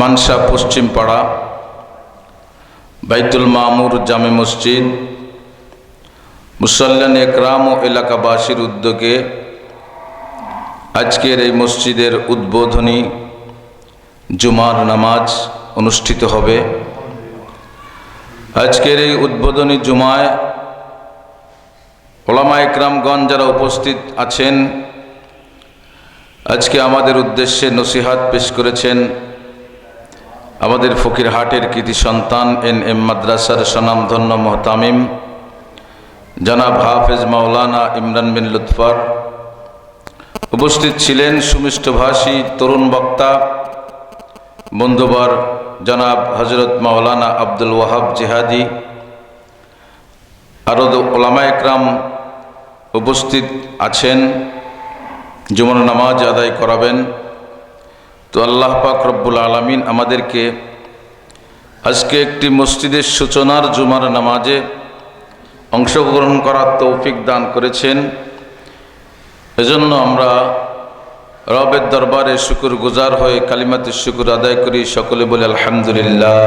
মানসা পশ্চিমপাড়া বাইতুল মামুর জামে মসজিদ, মুসল্লান একরাম ও এলাকাবাসীর উদ্যোগে আজকের এই মসজিদের উদ্বোধনী জুমার নামাজ অনুষ্ঠিত হবে। আজকের এই উদ্বোধনী জুমায় ওলামা একরামগঞ্জ যারা উপস্থিত আছেন, আজকে আমাদের উদ্দেশ্যে নসিহাত পেশ করেছেন আমাদের ফকিরহাটের কৃতি সন্তান এন এম মাদ্রাসার স্বনামধন্য মোহতামিম, জনাব হাফেজ মাওলানা ইমরান বিন লুৎফর। উপস্থিত ছিলেন সুমিষ্টভাষী তরুণ বক্তা, বন্ধুবর জনাব হজরত মাওলানা আব্দুল ওয়াহাব জেহাদি। আরও ওলামা একরাম উপস্থিত আছেন, জুমার নামাজ আদায় করাবেন। তো আল্লাহ পাক রব্বুল আলমিন আমাদেরকে আজকে একটি মসজিদের সূচনার জুমার নামাজে অংশগ্রহণ করার তৌফিক দান করেছেন। এজন্য আমরা রবের দরবারে শুকুর গুজার হয়ে কালিমাতে শুকুর আদায় করি। সকলে বলে আলহামদুলিল্লাহ।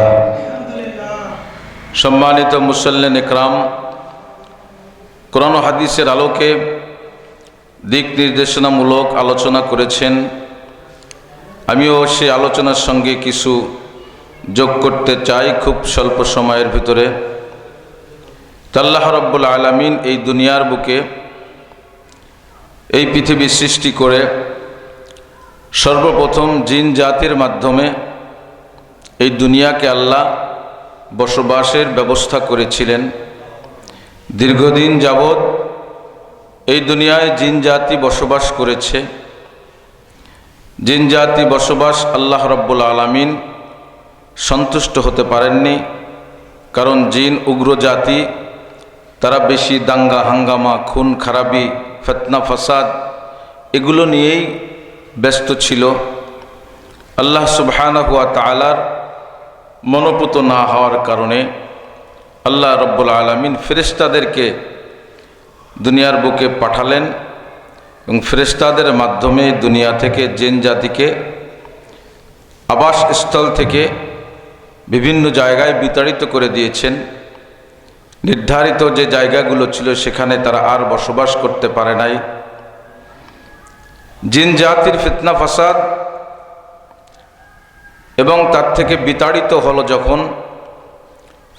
সম্মানিত মুসল্লেন একরাম, কোরআন হাদিসের আলোকে দিক নির্দেশনামূলক আলোচনা করেছেন। আমিও সেই আলোচনার সঙ্গে কিছু যোগ করতে চাই খুব স্বল্প সময়ের ভিতরে। তাল্লাহ রব্বুল আলমিন এই দুনিয়ার বুকে এই পৃথিবী সৃষ্টি করে সর্বপ্রথম জিন জাতির মাধ্যমে এই দুনিয়াকে আল্লাহ বসবাসের ব্যবস্থা করেছিলেন। দীর্ঘদিন যাবৎ এই দুনিয়ায় জিন জাতি বসবাস করেছে। জিন জাতি বসবাস আল্লাহ রব্বুল আলমিন সন্তুষ্ট হতে পারেননি, কারণ জিন উগ্র জাতি, তারা বেশি দাঙ্গা, হাঙ্গামা, খুন, খারাপি, ফেতনা, ফাসাদ, এগুলো নিয়েই ব্যস্ত ছিল। আল্লাহ সুবহানা হুয়া তালার মনোপুত না হওয়ার কারণে আল্লাহ রব্বুল আলমিন ফেরেস্তাদেরকে দুনিয়ার বুকে পাঠালেন। এবং ফেরেস্তাদের মাধ্যমে দুনিয়া থেকে জেন জাতিকে, আবাসস্থল থেকে বিভিন্ন জায়গায় বিতাড়িত করে দিয়েছেন। নির্ধারিত যে জায়গাগুলো ছিল সেখানে তারা আর বসবাস করতে পারে নাই। জিন জাতির ফিতনা ফাসাদ এবং তার থেকে বিতাড়িত হলো যখন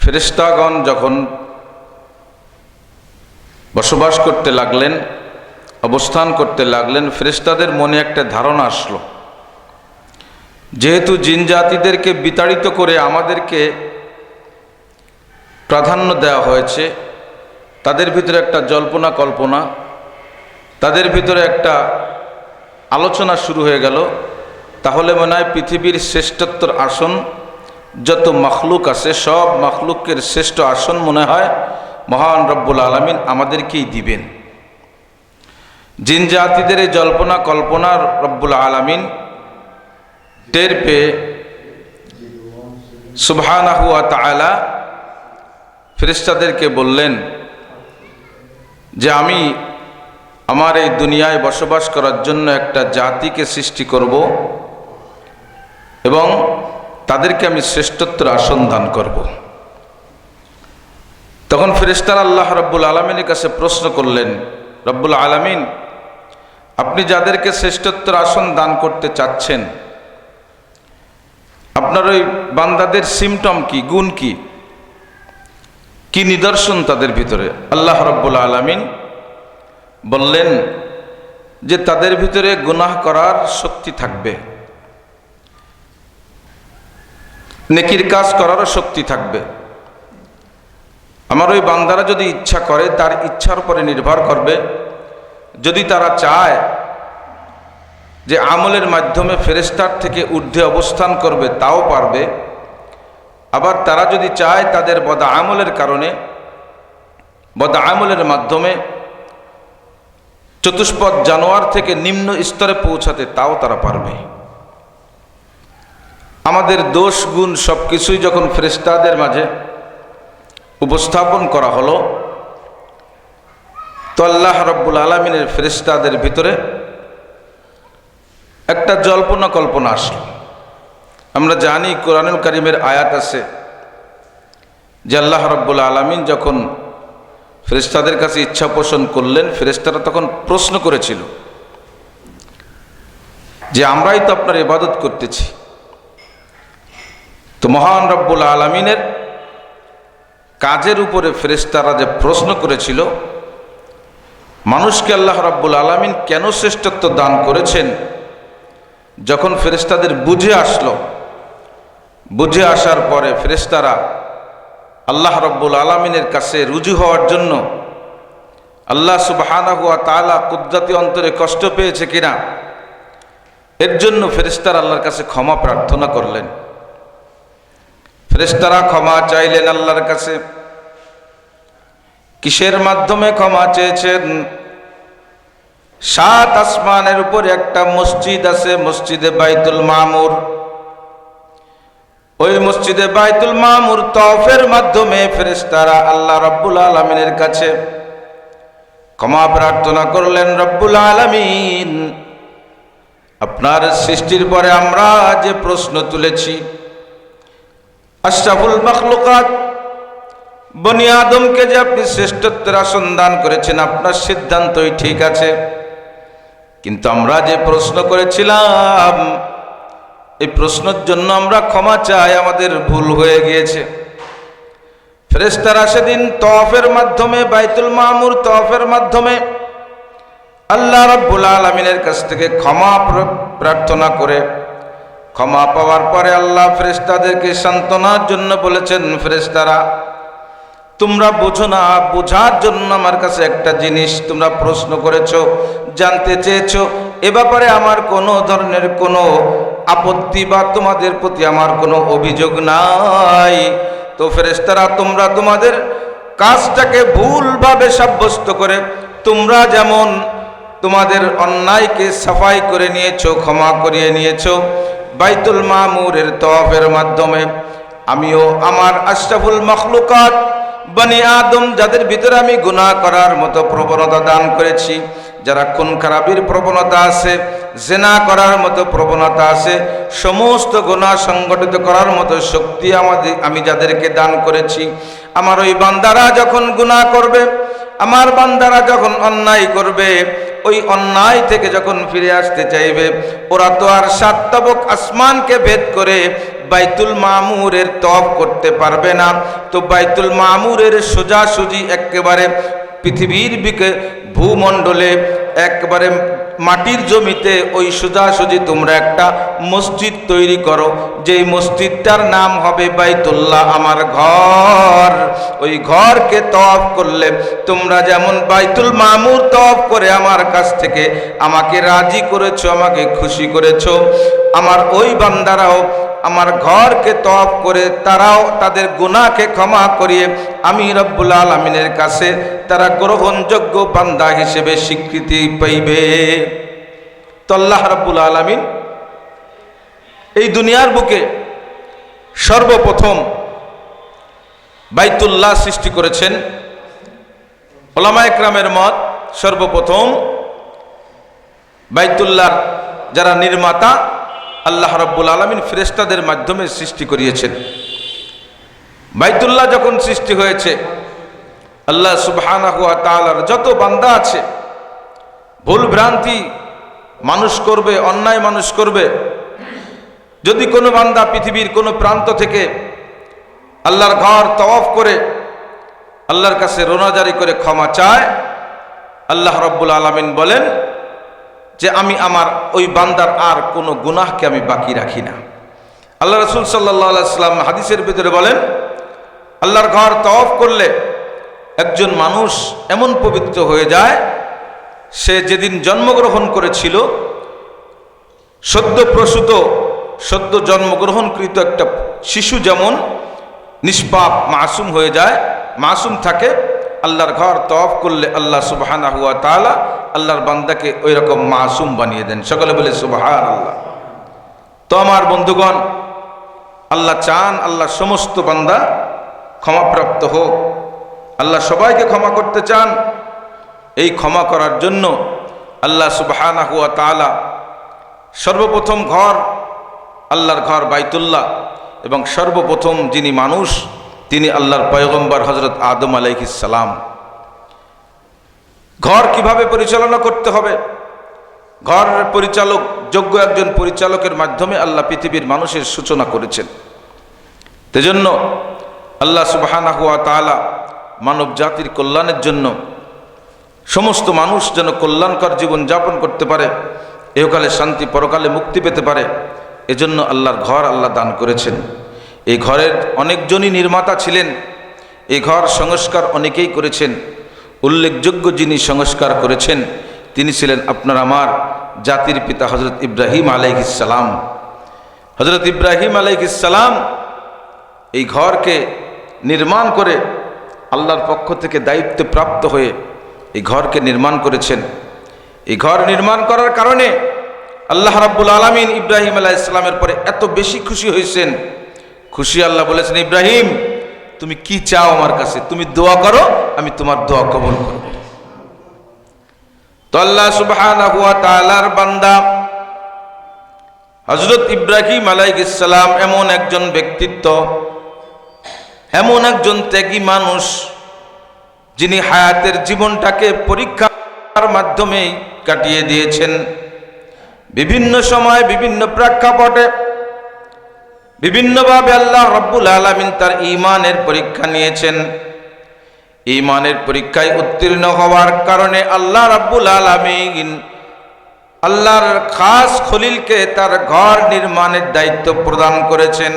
ফেরিস্তাগণ যখন বসবাস করতে লাগলেন অবস্থান করতে লাগলেন ফেরিস্তাদের মনে একটা ধারণা আসলো। যেহেতু জিন জাতিদেরকে বিতাড়িত করে আমাদেরকে প্রাধান্য দেওয়া হয়েছে, তাদের ভিতরে একটা জল্পনা কল্পনা, তাদের ভিতরে একটা আলোচনা শুরু হয়ে গেল। তাহলে মনে হয় পৃথিবীর শ্রেষ্ঠত্বর আসন, যত মখলুক আছে, সব মখলুকের শ্রেষ্ঠ আসন মনে হয় মহান রব্বুল আলমিন আমাদেরকেই দিবেন। জিন জাতিদের এই জল্পনা কল্পনা রব্বুল আলমিন টের পেয়ে সুবহানাহুয়া তালা ফেরিস্তাদেরকে বললেন যে আমি আমার এই দুনিয়ায় বসবাস করার জন্য একটা জাতিকে সৃষ্টি করব এবং তাদেরকে আমি শ্রেষ্ঠত্বের আসন দান করব। তখন ফেরিস্তার আল্লাহ রব্বুল আলমিনের কাছে প্রশ্ন করলেন, রব্বুল আলমিন আপনি যাদেরকে শ্রেষ্ঠত্বের আসন দান করতে চাচ্ছেন, আপনার ওই বান্দাদের সিমটম কি, গুণ কি? কি নিদর্শন তাদের ভিতরে? আল্লাহ রব্বুল আলমিন বললেন যে তাদের ভিতরে গুনাহ করার শক্তি থাকবে। নেকির কাজ করারও শক্তি থাকবে। আমার ওই বান্দারা যদি ইচ্ছা করে, তার ইচ্ছার উপরে নির্ভর করবে। যদি তারা চায় যে আমলের মাধ্যমে ফেরেস্তার থেকে ঊর্ধ্বে অবস্থান করবে, তাও পারবে। আবার তারা যদি চায় তাদের বদা আমলের কারণে, বদা আমলের মাধ্যমে চতুষ্পদ জানোয়ার থেকে নিম্ন স্তরে পৌঁছাতে, তাও তারা পারবে। আমাদের দোষ, গুণ সব কিছুই যখন ফেরেস্তাদের মাঝে উপস্থাপন করা হলো, তো আল্লাহ রব্বুল আলমিনের ফেরিস্তাদের ভিতরে একটা জল্পনা কল্পনা আসলো। আমরা জানি কোরআনুল করিমের আয়াত আছে যে আল্লাহ রব্বুল আলমিন যখন ফেরেস্তাদের কাছে ইচ্ছা পোষণ করলেন ফেরেস্তারা তখন প্রশ্ন করেছিল যে আমরাই তো আপনার ইবাদত করতেছি। তো মহান রব্বুল আলমিনের কাজের উপরে ফেরেস্তারা যে প্রশ্ন করেছিল, মানুষকে আল্লাহ রাব্বুল আলমিন কেন শ্রেষ্ঠত্ব দান করেছেন যখন ফেরেস্তাদের বুঝে আসলো, বুঝে আসার পরে ফেরেস্তারা আল্লাহ রব্বুল আলমিনের কাছে রুজু হওয়ার জন্য আল্লাহ সুবাহানা হুয়া তালা কুদ্দাতি অন্তরে কষ্ট পেয়েছে কিনা, এর জন্য ফেরেস্তার আল্লাহর কাছে ক্ষমা প্রার্থনা করলেন। ফেরেস্তারা ক্ষমা চাইলেন আল্লাহর কাছে। কিসের মাধ্যমে ক্ষমা চেয়েছেন? সাত আসমানের উপর একটা মসজিদ আছে, মসজিদে বাইতুল মামুর। ওই মসজিদে বাইতুল মামুর তফের মাধ্যমে ফেরেস্তারা আল্লাহ রব্বুল আলমিনের কাছে ক্ষমা প্রার্থনা করলেন, রব্বুল আলমিন, আপনার সৃষ্টির পরে আমরা যে প্রশ্ন তুলেছি, আশরাফুল মখলুকাত, বনি আদমকে যে আপনি শ্রেষ্ঠত্বের আসন দান করেছেন, আপনার সিদ্ধান্তই ঠিক আছে। কিন্তু আমরা যে প্রশ্ন করেছিলাম, এই প্রশ্নের জন্য আমরা ক্ষমা চাই, আমাদের ভুল হয়ে গিয়েছে। ফেরেস্তারা সেদিন তফের মাধ্যমে, বাইতুল মামুর তফের মাধ্যমে আল্লাহ রব্বুল আলমিনের কাছ থেকে ক্ষমা প্রার্থনা করে, ক্ষমা পাওয়ার পরে আল্লাহ ফেরেস্তাদেরকে সান্ত্বনার জন্য বলেছেন ফেরেস্তারা তোমরা বোঝো না, বোঝার জন্য আমার কাছে একটা জিনিস তোমরা প্রশ্ন করেছ, জানতে চেয়েছ। এ ব্যাপারে আমার কোনো ধরনের কোনো আপত্তি বা তোমাদের প্রতি আমার কোনো অভিযোগ নাই। তো ফেরেস্তারা তোমরা তোমাদের কাজটাকে ভুলভাবে সাব্যস্ত করে তোমরা যেমন তোমাদের অন্যায়কে সাফাই করে নিয়েছো, ক্ষমা করিয়ে নিয়েছো, বাইতুল মামুরের তফের মাধ্যমে, আমিও আমার আশরাফুল মখলুকাত বনি আদম, যাদের ভিতরে আমি গুণা করার মতো প্রবণতা দান করেছি, যারা খুন খারাপির প্রবণতা আছে, জেনা করার মতো প্রবণতা আছে, সমস্ত গুণা সংগঠিত করার মতো শক্তি আমাদের, আমি যাদেরকে দান করেছি, আমার ওই বান্দারা যখন গুণা করবে, আমার বান্দারা যখন অন্যায় করবে, ওই অন্যায় থেকে যখন ফিরে আসতে চাইবে, ওরা তো আর সাতবক আসমানকে ভেদ করে বাইতুল মামুরের তপ করতে পারবে না। তো বাইতুল মামুরের সোজাসুজি একেবারে পৃথিবীর বিকে ভূমণ্ডলে একবারে মাটির জমিতে ওই সোজাসুজি তোমরা একটা মসজিদ তৈরি করো। যেই মসজিদটার নাম হবে বাইতুল্লাহ আমার ঘর। ওই ঘরকে তফ করলে তোমরা যেমন বাইতুল মামুর তফ করে আমার কাছ থেকে আমাকে রাজি করেছ, আমাকে খুশি করেছ, আমার ওই বান্দারাও আমার ঘরকে তফ করে তারাও তাদের গুনাকে ক্ষমা করিয়ে আমি রব্বুল আলমিনের কাছে তারা গ্রহণযোগ্য বান্দা হিসেবে স্বীকৃতি পাইবে। তো আল্লাহ রব্বুল আলমিন এই দুনিয়ার বুকে সর্বপ্রথম বাইতুল্লাহ সৃষ্টি করেছেন। ওলামা একরামের মত সর্বপ্রথম বাইতুল্লাহর যারা নির্মাতা আল্লাহ রব্বুল আলমিন ফেরেস্তাদের মাধ্যমে সৃষ্টি করিয়েছেন। বাইতুল্লাহ যখন সৃষ্টি হয়েছে, আল্লাহ সুবহানা হুয়া যত বান্দা আছে, ভুল ভ্রান্তি মানুষ করবে, অন্যায় মানুষ করবে। যদি কোনো বান্দা পৃথিবীর কোনো প্রান্ত থেকে আল্লাহর ঘর তওয়াফ করে, আল্লাহর কাছে রোনাজারি করে ক্ষমা চায়, আল্লাহ রব্বুল আলমিন বলেন যে আমি আমার ওই বান্দার আর কোনো গুনাহকে আমি বাকি রাখি না। আল্লাহ রসুল সাল্লাহ সাল্লাম হাদিসের ভিতরে বলেন, আল্লাহর ঘর তওয়াফ করলে একজন মানুষ এমন পবিত্র হয়ে যায়, সে যেদিন জন্মগ্রহণ করেছিল, সদ্য প্রসূত, সদ্য জন্মগ্রহণকৃত একটা শিশু যেমন নিষ্পাপ, মাসুম হয়ে যায়, মাসুম থাকে, আল্লাহর ঘর তফ করলে আল্লাহ সুবাহানা হুয়া তালা আল্লাহর বান্দাকে ওই রকম মাসুম বানিয়ে দেন। সকলে বলে সুবাহান আল্লাহ তো আমার বন্ধুগণ, আল্লাহ চান আল্লাহ সমস্ত বান্দা ক্ষমাপ্রাপ্ত হোক। আল্লাহ সবাইকে ক্ষমা করতে চান। এই ক্ষমা করার জন্য আল্লাহ সুবাহানা হুয়া তালা সর্বপ্রথম ঘর, আল্লাহর ঘর বাইতুল্লাহ এবং সর্বপ্রথম যিনি মানুষ, তিনি আল্লাহর পয়গম্বর হজরত আদম আলাইহিসালাম ঘর কীভাবে পরিচালনা করতে হবে? ঘর পরিচালক, যোগ্য একজন পরিচালকের মাধ্যমে আল্লাহ পৃথিবীর মানুষের সূচনা করেছেন। তেজন্য আল্লাহ সুবাহানা হুয়া তালা মানব জাতির কল্যাণের জন্য সমস্ত মানুষ যেন কল্যাণকর জীবন যাপন করতে পারে, এহকালে শান্তি, পরকালে মুক্তি পেতে পারে, এজন্য আল্লাহর ঘর আল্লাহ দান করেছেন। এই ঘরের অনেকজনই নির্মাতা ছিলেন, এই ঘর সংস্কার অনেকেই করেছেন। উল্লেখযোগ্য যিনি সংস্কার করেছেন, তিনি ছিলেন আপনার আমার জাতির পিতা হজরত ইব্রাহিম আলাইহিসালাম হজরত ইব্রাহিম আলাইহিসালাম এই ঘরকে নির্মাণ করে আল্লাহর পক্ষ থেকে দায়িত্বে প্রাপ্ত হয়ে এই ঘরকে নির্মাণ করেছেন। এই ঘর নির্মাণ করার কারণে আল্লাহ রাব্বুল আলমিন ইব্রাহিম আলাহ ইসলামের পরে এত বেশি খুশি হয়েছেন। খুশি আল্লাহ বলেছেন, ইব্রাহিম তুমি কি চাও আমার কাছে? তুমি দোয়া করো, আমি তোমার দোয়া কবল করব। তো আল্লাহ সুবহানাহু ওয়া তাআলার বান্দা হজরত ইব্রাহিম আলাইহিসসালাম এমন একজন ব্যক্তিত্ব, এমন একজন ত্যাগী মানুষ, যিনি হায়াতের জীবনটাকে পরীক্ষার মাধ্যমে কাটিয়ে দিয়েছেন। বিভিন্ন সময় বিভিন্ন প্রেক্ষাপটে বিভিন্নভাবে আল্লাহ রব্বুল আলমিন তার ইমানের পরীক্ষা নিয়েছেন। ইমানের পরীক্ষায় উত্তীর্ণ হওয়ার কারণে আল্লাহ রাব্বুল আলমিন আল্লাহর খাস খলিলকে তার ঘর নির্মাণের দায়িত্ব প্রদান করেছেন।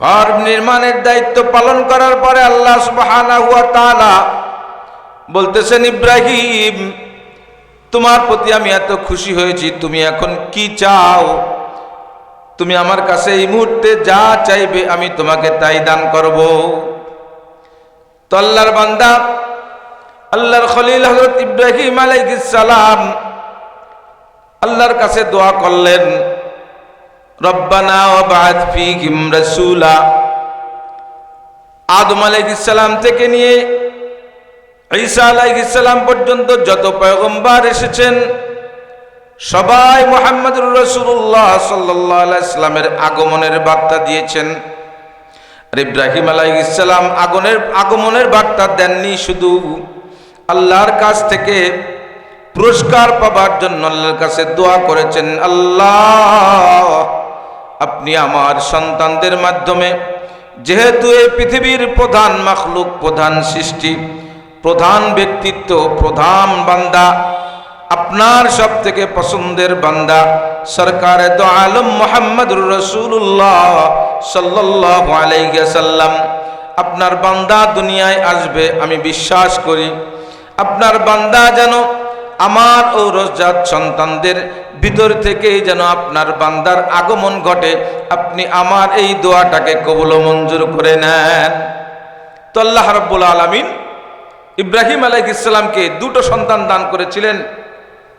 ঘর নির্মাণের দায়িত্ব পালন করার পরে আল্লাহ সুবহানাহু ওয়া তাআলা বলতেছেন, ইব্রাহিম, তোমার প্রতি আমি এত খুশি হয়েছি, তুমি এখন কি চাও? তুমি আমার কাছে এই মুহূর্তে যা চাইবে আমি তোমাকে তাই দান করব। তো আল্লাহর বান্দা, আল্লাহর খলিল হজরত ইব্রাহিম সালাম আল্লাহর কাছে দোয়া করলেন, রব্বানা ওয়াবাদ ফীহিম রাসূলা। আদম সালাম থেকে নিয়ে ঈসা সালাম পর্যন্ত যত পয়গম্বর এসেছেন সবাই মোহাম্মদুর রসুল্লাহ সাল্লামের আগমনের বার্তা দিয়েছেন। আর ইব্রাহিম আলাইসালাম আগনের আগমনের বার্তা দেননি শুধু। আল্লাহর কাছ থেকে পুরস্কার পাবার জন্য আল্লাহর কাছে দোয়া করেছেন, আল্লাহ, আপনি আমার সন্তানদের মাধ্যমে যেহেতু এই পৃথিবীর প্রধান মাখলুক, প্রধান সৃষ্টি, প্রধান ব্যক্তিত্ব, প্রধান বান্দা আপনার সব থেকে পছন্দের বান্দা সরকার তো আলম মোহাম্মদ রসুল্লাহ সাল্লাহ আপনার বান্দা দুনিয়ায় আসবে, আমি বিশ্বাস করি। আপনার বান্দা যেন আমার ও রোজাত সন্তানদের ভিতর থেকে যেন আপনার বান্দার আগমন ঘটে, আপনি আমার এই দোয়াটাকে কবুল মঞ্জুর করে নেন। তো আল্লাহ রব্বুল আলমিন ইব্রাহিম আলাইহ ইসলামকে দুটো সন্তান দান করেছিলেন।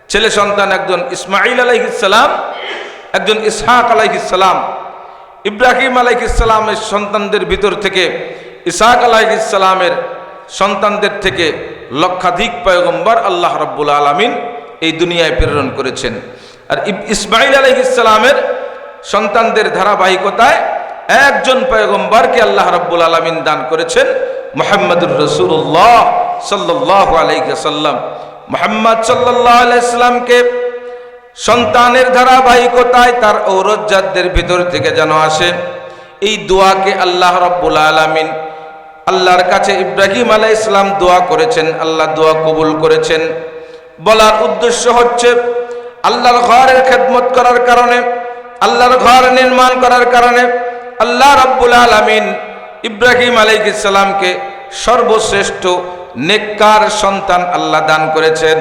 ছেলে সন্তান একজন ইসমাইল আলাইহিসালাম একজন ইসহাক আলাইহিসালাম ইব্রাহিম আলাইহিসালামের সন্তানদের ভিতর থেকে, ইসহাক আলাইহিসালামের সন্তানদের থেকে লক্ষাধিক পয়গম্বর আল্লাহ রব্বুল আলমিন এই দুনিয়ায় প্রেরণ করেছেন। আর ইসমাইল আলাইহিসালামের সন্তানদের ধারাবাহিকতায় একজন পয়গম্বরকে আল্লাহ রব্বুল আলমিন দান করেছেন মোহাম্মদুর রসুল্লাহ সাল্লাহ আলাইসাল্লাম মোহাম্মদ সাল্লাহ সন্তানের ধারাবাহিকতায় তার ঔরজাতদের ভিতর থেকে যেন আসে। এই দোয়াকে আল্লাহ রব্বুল আলমিন আল্লাহর কাছে ইব্রাহিম আলাই ইসলাম দোয়া করেছেন, আল্লাহ দোয়া কবুল করেছেন। বলার উদ্দেশ্য হচ্ছে আল্লাহর ঘরের খেদমত করার কারণে, আল্লাহর ঘর নির্মাণ করার কারণে আল্লাহ রব্বুল আলমিন ইব্রাহিম আলাইসালামকে সর্বশ্রেষ্ঠ নেককার সন্তান আল্লাহ দান করেছেন।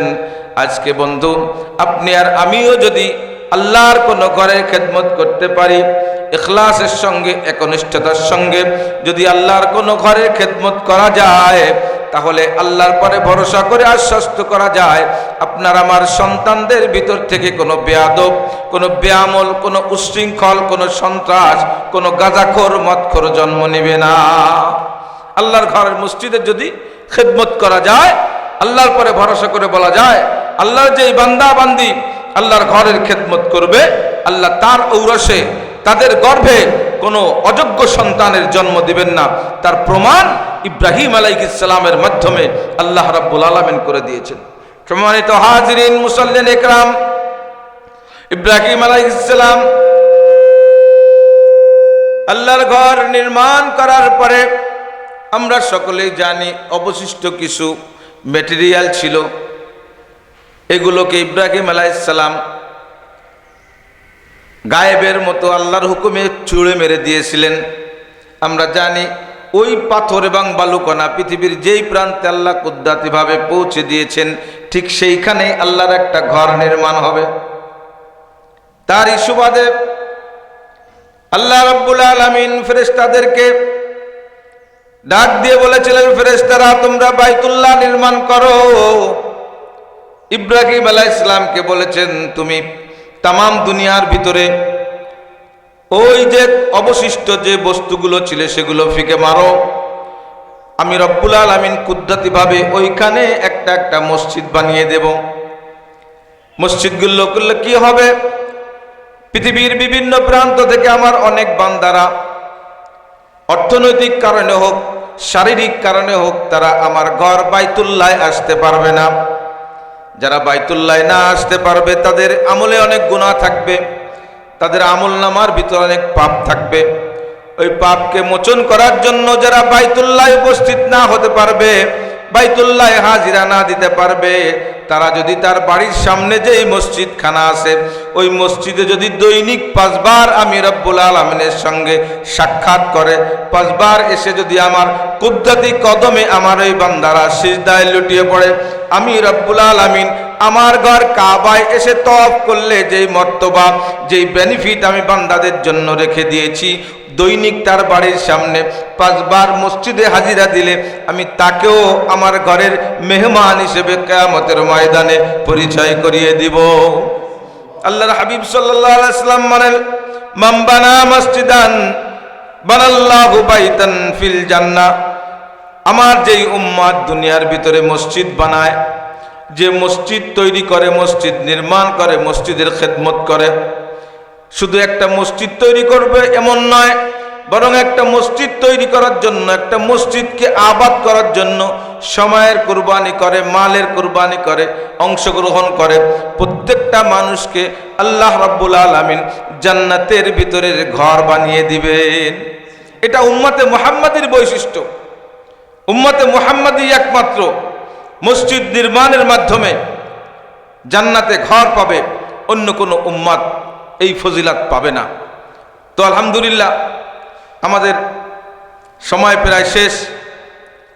আজকে বন্ধু, আপনি আর আমিও যদি আল্লাহর কোনো ঘরের খেদমত করতে পারি এখলাসের সঙ্গে, একনিষ্ঠতার সঙ্গে যদি আল্লাহর কোনো ঘরের খেদমত করা যায়, তাহলে আল্লাহর পরে ভরসা করে আশ্বস্ত করা যায়, আপনার আমার সন্তানদের ভিতর থেকে কোনো বেয়াদব, কোনো বেয়ামল, কোনো উশৃঙ্খল, কোনো সন্ত্রাস, কোনো গাজাখোর মতখোর জন্ম নেবে না। আল্লাহর ঘরের মসজিদে যদি খেদমত করা যায়, আল্লাহর পরে ভরসা করে বলা যায়, আল্লাহর যে বান্দা বান্দি, আল্লাহর ঘরের খেদমত করবে, আল্লাহ তার ঔরসে, তাদের গর্ভে কোনো অযোগ্য সন্তানের জন্ম দিবেন না। তার প্রমাণ ইব্রাহিম আলাইহিসসালামের মাধ্যমে আল্লাহ রাব্বুল আলামিন করে দিয়েছেন। সম্মানিত হাজিরিন, মুসল্লিন একরাম, ইব্রাহিম আলাইহিসসালাম আল্লাহর ঘর নির্মাণ করার পরে আমরা সকলেই জানি অবশিষ্ট কিছু মেটেরিয়াল ছিল। এগুলোকে ইব্রাহিম আলাইসালাম গায়েবের মতো আল্লাহর হুকুমে চুড়ে মেরে দিয়েছিলেন। আমরা জানি ওই পাথর এবং বালুকণা পৃথিবীর যেই প্রান্তে আল্লাহ কুদ্দাতিভাবে পৌঁছে দিয়েছেন, ঠিক সেইখানেই আল্লাহর একটা ঘর নির্মাণ হবে। তার সুবাদে আল্লাহ রব্বুল আলমিন ফেরেস্তাদেরকে ডাক দিয়ে বলেছিলেন ফেরেস্তারা তোমরা বাইতুল্লাহ নির্মাণ করো। ইব্রাহিম আলাহ ইসলামকে বলেছেন, তুমি তামাম দুনিয়ার ভিতরে ওই যে অবশিষ্ট যে বস্তুগুলো ছিল সেগুলো ফিকে মারো। আমি রব্বুল আলমিন কুদ্রাতিভাবে ওইখানে একটা একটা মসজিদ বানিয়ে দেব। মসজিদগুলো করলে কি হবে? পৃথিবীর বিভিন্ন প্রান্ত থেকে আমার অনেক বান্দারা অর্থনৈতিক কারণে হোক, শারীরিক কারণে হোক, তারা আমার ঘর বাইতুল্লায় আসতে পারবে না। যারা বাইতুল্লায় না আসতে পারবে, তাদের আমলে অনেক গুণা থাকবে, তাদের আমল নামার ভিতরে অনেক পাপ থাকবে। ওই পাপকে মোচন করার জন্য যারা বাইতুল্লায় উপস্থিত না হতে পারবে, বাইতুল্লায় হাজিরা না দিতে পারবে তারা যদি তার বাড়ির সামনে যেই মসজিদ খানা আছে, ওই মসজিদে যদি দৈনিক পাঁচবার আমি রব্বুল আলমিনের সঙ্গে সাক্ষাৎ করে, পাঁচবার এসে যদি আমার কুদ্দাতি কদমে আমার ওই বান্দারা সিজদায় লুটিয়ে পড়ে, আমি রব্বুল আলমিন আমার ঘর কাবায় এসে তফ করলে যেই মর্তবা, যেই বেনিফিট আমি বান্দাদের জন্য রেখে দিয়েছি, দৈনিক তার বাড়ির সামনে পাঁচবার মসজিদে হাজিরা দিলে আমি তাকেও আমার ঘরের মেহমান হিসেবে কেয়ামতের ময়দানে পরিচয় করিয়ে দিব। আল্লাহর হাবিব সাল্লাম মানেন মাম্বানা মসজিদান, বানাল্লাহু ফিল আমার যেই উম্মাদ দুনিয়ার ভিতরে মসজিদ বানায় যে মসজিদ তৈরি করে, মসজিদ নির্মাণ করে, মসজিদের খেদমত করে। শুধু একটা মসজিদ তৈরি করবে এমন নয়, বরং একটা মসজিদ তৈরি করার জন্য, একটা মসজিদকে আবাদ করার জন্য সময়ের কুরবানি করে, মালের কুরবানি করে, অংশগ্রহণ করে। প্রত্যেকটা মানুষকে আল্লাহ রাব্বুল আলামিন জান্নাতের ভিতরের ঘর বানিয়ে দিবেন। এটা উম্মতে মুহাম্মাদের বৈশিষ্ট্য। উম্মতে মুহাম্মাদই একমাত্র মসজিদ নির্মাণের মাধ্যমে জান্নাতে ঘর পাবে, অন্য কোনো উম্মাদ এই ফজিলাত পাবে না। তো আলহামদুলিল্লাহ, আমাদের সময় প্রায় শেষ।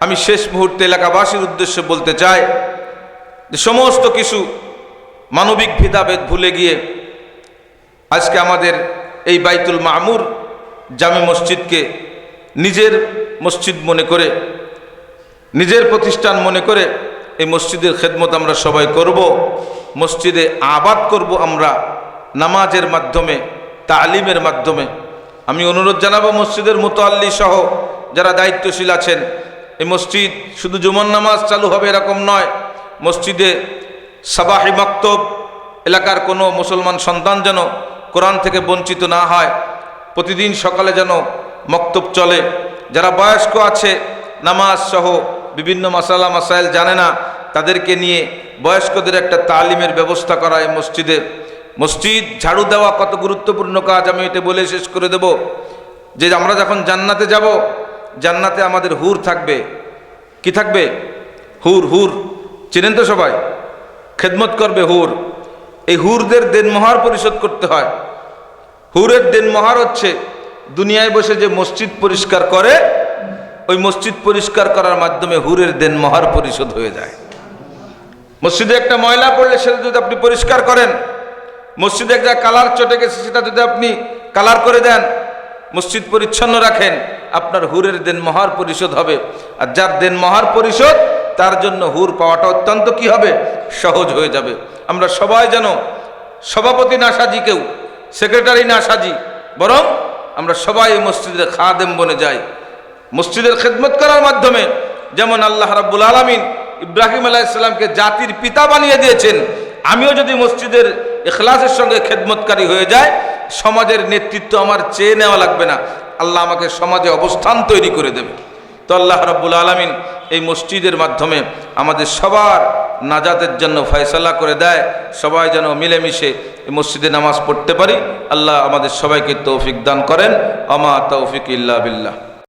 আমি শেষ মুহূর্তে এলাকাবাসীর উদ্দেশ্যে বলতে চাই যে সমস্ত কিছু মানবিক ভেদাভেদ ভুলে গিয়ে আজকে আমাদের এই বাইতুল মামুর জামে মসজিদকে নিজের মসজিদ মনে করে, নিজের প্রতিষ্ঠান মনে করে এই মসজিদের খেদমত আমরা সবাই করব, মসজিদে আবাদ করব আমরা নামাজের মাধ্যমে, তালিমের মাধ্যমে। আমি অনুরোধ জানাব মসজিদের মোতাল্লি সহ যারা দায়িত্বশীল আছেন, এই মসজিদ শুধু জুমন নামাজ চালু হবে এরকম নয়, মসজিদে সাবাহি মক্তব এলাকার কোনো মুসলমান সন্তান যেন কোরআন থেকে বঞ্চিত না হয়, প্রতিদিন সকালে যেন মক্তব চলে। যারা বয়স্ক আছে, নামাজ সহ বিভিন্ন মাসালা মাসাইল জানে না, তাদেরকে নিয়ে বয়স্কদের একটা তালিমের ব্যবস্থা করা এই মসজিদে। মসজিদ, ঝাড়ু দেওয়া কত গুরুত্বপূর্ণ কাজ, আমি এটা বলে শেষ করে দেব। যে আমরা যখন জান্নাতে যাব, জান্নাতে আমাদের হুর থাকবে। কি থাকবে? হুর হুর। চিনেন তো সবাই? খেদমত করবে হুর। এই হুরদের দেনমহার পরিশোধ করতে হয়। হুরের দেনমহার হচ্ছে, দুনিয়ায় বসে যে মসজিদ পরিষ্কার করে ওই মসজিদ পরিষ্কার করার মাধ্যমে হুরের দেন মহার পরিশোধ হয়ে যায়। মসজিদে একটা ময়লা পড়লে সেটা যদি আপনি পরিষ্কার করেন, মসজিদে একটা কালার চটে গেছে, সেটা যদি আপনি কালার করে দেন, মসজিদ পরিচ্ছন্ন রাখেন, আপনার হুরের দেন মহার পরিশোধ হবে। আর যার দেন মহার পরিশোধ, তার জন্য হুর পাওয়াটা অত্যন্ত কি হবে? সহজ হয়ে যাবে। আমরা সবাই যেন সভাপতি না সাজি কেউ, সেক্রেটারি না সাজি বরং আমরা সবাই এই মসজিদের খাদেম বনে যাই। মসজিদের খেদমত করার মাধ্যমে যেমন আল্লাহ রাব্বুল আলমিন ইব্রাহিম আলাইসাল্লামকে জাতির পিতা বানিয়ে দিয়েছেন, আমিও যদি মসজিদের এখলাসের সঙ্গে খেদমতকারী হয়ে যায় সমাজের নেতৃত্ব আমার চেয়ে নেওয়া লাগবে না। আল্লাহ আমাকে সমাজে অবস্থান তৈরি করে দেবে। তো আল্লাহ রাব্বুল আলমিন এই মসজিদের মাধ্যমে আমাদের সবার নাজাতের জন্য ফয়সালা করে দেয়। সবাই যেন মিলেমিশে এই মসজিদে নামাজ পড়তে পারি। আল্লাহ আমাদের সবাইকে তৌফিক দান করেন। আমা তৌফিক ইল্লা বিল্লাহ।